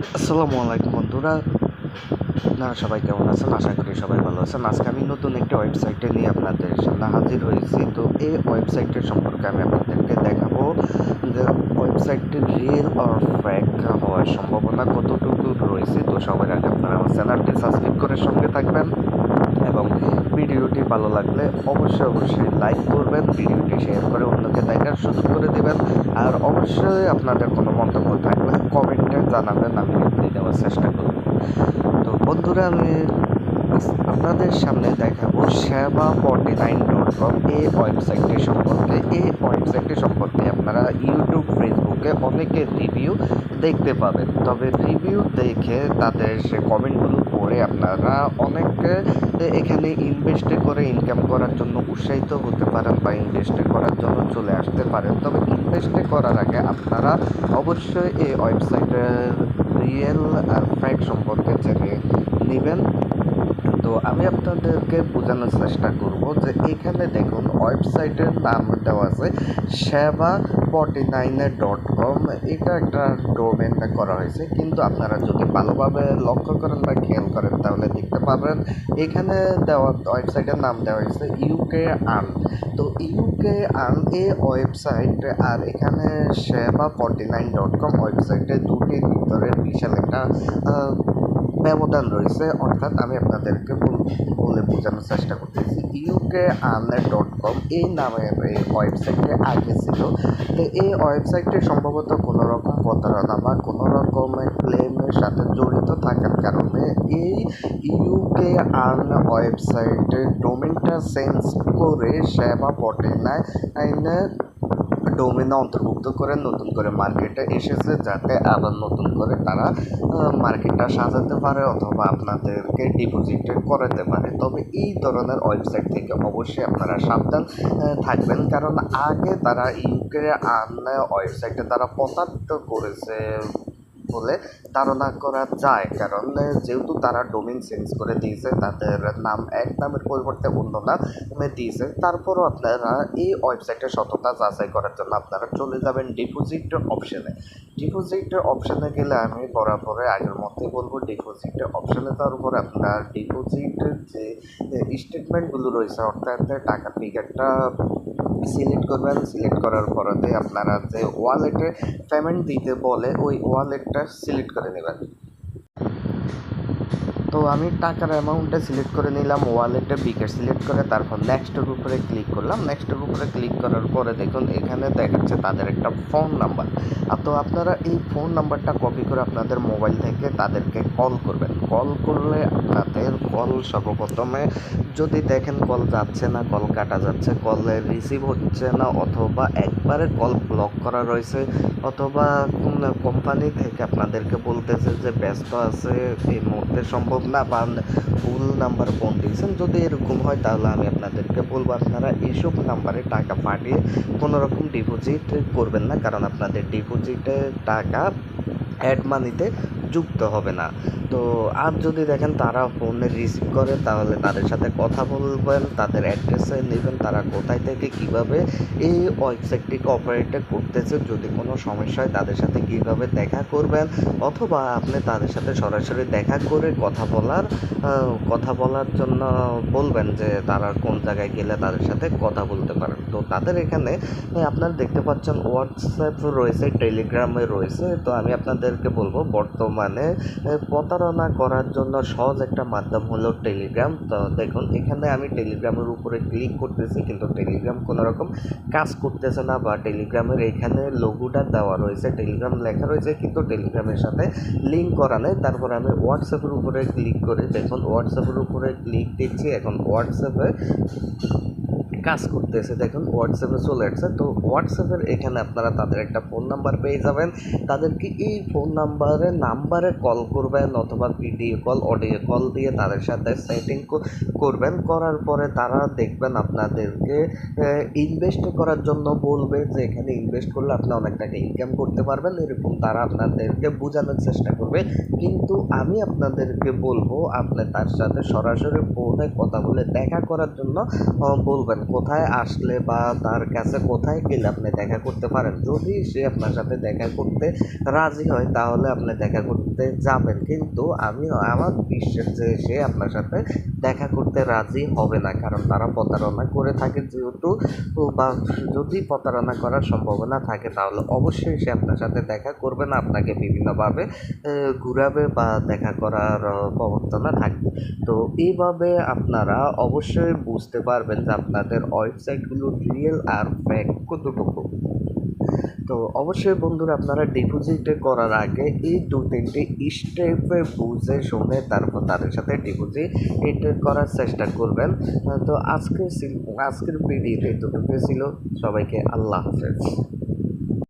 আসসালামু আলাইকুম বন্ধুরা। আপনারা সবাই কেমন আছেন? আশা করি সবাই ভালো আছেন। আজকে আমি নতুন একটি ওয়েবসাইটে নিয়ে আপনাদের সামনে হাজির হয়েছি। তো এই ওয়েবসাইটের সম্পর্কে আমি আপনাদেরকে দেখাবো যে ওয়েবসাইটটি রিয়েল অর ফ্যাক হওয়ার সম্ভাবনা কতটুকু রয়েছে। তো সবার আগে আপনারা আমার চ্যানেলটি সাবস্ক্রাইব করে সঙ্গে থাকবেন এবং ভিডিওটি ভালো লাগলে অবশ্যই অবশ্যই লাইক করবেন, ভিডিওটি শেয়ার করে অন্যকে দেখার সুযোগ করে দেবেন। আর অবশ্যই আপনাদের কোনো মন্তব্য থাকলে কমেন্টে জানাবেন, আমি রিপ্লাই দেওয়ার চেষ্টা করব। তো বন্ধুরা, আমি আপনাদের সামনে দেখাবো সেবা ফর্টি নাইন ডট কম এই ওয়েবসাইটটি সম্পর্কে। এই ওয়েবসাইটটি সম্পর্কে আপনারা ইউটিউব ফেসবুকে অনেকে রিভিউ দেখতে পাবেন। তবে রিভিউ দেখে তাদের সে কমেন্টগুলো পড়ে আপনারা অনেকে এখানে ইনভেস্ট করে ইনকাম করার জন্য উৎসাহিত হতে পারেন বা ইনভেস্ট করার জন্য চলে আসতে পারেন। তবে ইনভেস্ট করার আগে আপনারা অবশ্যই এই ওয়েবসাইটের রিয়েল আর ফ্যাক সম্পর্কে জেনে নেবেন। তো আমি আপনাদেরকে বোঝানোর চেষ্টা করব যে এখানে দেখুন ওয়েবসাইটের নাম দেওয়া আছে সেবা ফর্টি নাইনে ডট কম। এটা একটা ডোমেন করা হয়েছে। কিন্তু আপনারা যদি ভালোভাবে লক্ষ্য করেন বা খেয়াল করেন, তাহলে দেখতে পাবেন এখানে দেওয়া ওয়েবসাইটের নাম দেওয়া হয়েছে ইউকে আর্ন তো ইউকে আর্ন এই ওয়েবসাইট আর এখানে সেবা ফর্টি নাইন ডট কম ওয়েবসাইটে দুটির ভিতরে বিশাল একটা ব্যবধান রয়েছে, অর্থাৎ আমি আপনাদেরকে বলে বোঝানোর চেষ্টা করতেছি। ইউকে আর্নার ডট কম এই নামের এই ওয়েবসাইটে আগে ছিল। তো এই ওয়েবসাইটে সম্ভবত কোনো রকম প্রতারণা বা কোনো রকমের ক্লেমের সাথে জড়িত থাকার কারণে এই ইউকে আর্ন ওয়েবসাইটে ডোমেনটা চেঞ্জ করে সেবা পটে নাই ডোমেনে অন্তর্ভুক্ত করে নতুন করে মার্কেটে এসেছে যাতে আবার নতুন করে তারা মার্কেটটা সাজাতে পারে অথবা আপনাদেরকে ডিপোজিট করাতে পারে। তবে এই ধরনের ওয়েবসাইট থেকে অবশ্যই আপনারা সাবধান থাকবেন। কারণ আগে তারা ইউকে আন ওয়েবসাইটে তারা প্রতারিত করেছে। বলে ধারণা করা যায়। কারণ যেহেতু তারা ডোমিন চেঞ্জ করে দিয়েছে, তাদের নাম এক নামের পরিবর্তে অন্য নামে দিয়েছে। তারপরও আপনারা এই ওয়েবসাইটের সততা যাচাই করার জন্য আপনারা চলে যাবেন ডিপোজিট অপশানে। ডিপোজিট অপশানে গেলে আমি বরাবরে আগের মতোই বলব, ডিপোজিট অপশানে যাওয়ার পরে আপনার ডিপোজিটের যে স্টেটমেন্টগুলো রয়েছে, অর্থাৎ টাকার ফিগারটা সিলেক্ট করবেন সিলেক্ট করার পরেতে আপনারা যে ওয়ালেটে পেমেন্ট দিতে বলে, ওই ওয়ালেটটা সিলেক্ট করে নেবেন। তো আমি টাকার অ্যামাউন্টটা সিলেক্ট করে নিলাম ওয়ালেটে বিকাশ সিলেক্ট করে, তারপর নেক্সটের উপরে ক্লিক করলাম। নেক্সটের উপরে ক্লিক করার পরে দেখুন, এখানে দেখাচ্ছে তাদের একটা ফোন নাম্বার তো আপনারা এই ফোন নাম্বারটা কপি করে আপনাদের মোবাইল থেকে তাদেরকে কল করবেন। কল করলে আপনাদের কল সর্বপ্রথমে যদি দেখেন কল যাচ্ছে না কল কাটা যাচ্ছে কলে রিসিভ হচ্ছে না, অথবা একবারে কল ব্লক করা রয়েছে, অথবা কোম্পানি থেকে আপনাদেরকে বলতেছে যে ব্যস্ত আছে, এই মুহূর্তে সম্ভব না বা ভুল নাম্বার ফোন দিয়েছেন যদি এরকম হয়, তাহলে আমি আপনাদেরকে বলব, আপনারা এইসব নাম্বারে টাকা পাঠিয়ে কোনো রকম ডিপোজিট করবেন না, কারণ আপনাদের ডিপোজিটে টাকা অ্যাড মানিতে যুক্ত হবে না। তো আর যদি দেখেন তারা ফোনে রিসিভ করে, তাহলে তাদের সাথে কথা বলবেন, তাদের অ্যাড্রেসে নেবেন, তারা কোথায় থেকে কীভাবে এই ওয়েবসাইটটিকে অপারেট করতেছে, যদি কোনো সমস্যা হয় তাদের সাথে কীভাবে দেখা করবেন, অথবা আপনি তাদের সাথে সরাসরি দেখা করে কথা বলার কথা বলার জন্য বলবেন যে তারা কোন জায়গায় গেলে তাদের সাথে কথা বলতে পারেন। তো তাদের এখানে আপনারা দেখতে পাচ্ছেন হোয়াটসঅ্যাপ রয়েছে টেলিগ্রামে রয়েছে, তো আমি আপনাদেরকে বলব বর্তমানে আহ, প্রতারণা করার জন্য সহজ একটা মাধ্যম হলো টেলিগ্রাম তো দেখুন এখানে আমি টেলিগ্রামের উপরে ক্লিক করতেছি কিন্তু টেলিগ্রাম কোনো রকম কাজ করতেছে না বা টেলিগ্রামের এখানে লোগোটা দেওয়া রয়েছে টেলিগ্রাম লেখা রয়েছে কিন্তু টেলিগ্রামের সাথে লিঙ্ক করা নেই। তারপর আমি হোয়াটসঅ্যাপের উপরে ক্লিক করে। দেখুন হোয়াটসঅ্যাপের উপরে ক্লিক দিচ্ছি এখন হোয়াটসঅ্যাপে কাজ করতেছে। দেখুন হোয়াটসঅ্যাপে চলে আসছে। তো হোয়াটসঅ্যাপের এখানে আপনারা তাদের একটা ফোন নাম্বার পেয়ে যাবেন। তাদেরকে এই ফোন নাম্বারে নাম্বারে কল করবেন অথবা ভিডিও কল অডিও কল দিয়ে তাদের সাথে সেটিং করবেন। করার পরে তারা দেখবেন আপনাদেরকে ইনভেস্ট করার জন্য বলবে যে এখানে ইনভেস্ট করলে আপনি অনেক টাকা ইনকাম করতে পারবেন। এরকম তারা আপনাদেরকে বোঝানোর চেষ্টা করবে। কিন্তু আমি আপনাদেরকে বলব, আপনি তার সাথে সরাসরি ফোনে কথা বলে দেখা করার জন্য বলবেন। কোথায় আসলে বা তার কাছে কোথায় গেলে আপনি দেখা করতে পারেন? যদি সে আপনার সাথে দেখা করতে রাজি হয়, তাহলে আপনি দেখা করতে যাবেন। কিন্তু আমি, আমার বিশ্বাস যে সে আপনার সাথে দেখা করতে রাজি হবে না। কারণ তারা প্রতারণা করে থাকে যেহেতু, বা যদি প্রতারণা করার সম্ভাবনা থাকে, তাহলে অবশ্যই সে আপনার সাথে দেখা করবে না। আপনাকে বিভিন্নভাবে ঘুরাবে বা দেখা করার প্রবর্তনা থাকবে। তো এইভাবে আপনারা অবশ্যই বুঝতে পারবেন যে আপনাদের ওয়েবসাইটগুলো রিয়েল আর ফ্যাক কতটুকু? তো অবশ্যই বন্ধুরা আপনারা ডিপোজিট করার আগে এই দু তিনটি স্টেপে বুঝে শুনে তারপর তাদের সাথে ডিপোজিট করার চেষ্টা করবেন। তো আজকের সিল- আজকের ভিডিওতে এতটুকু ছিল। সবাইকে আল্লাহ হাফেজ।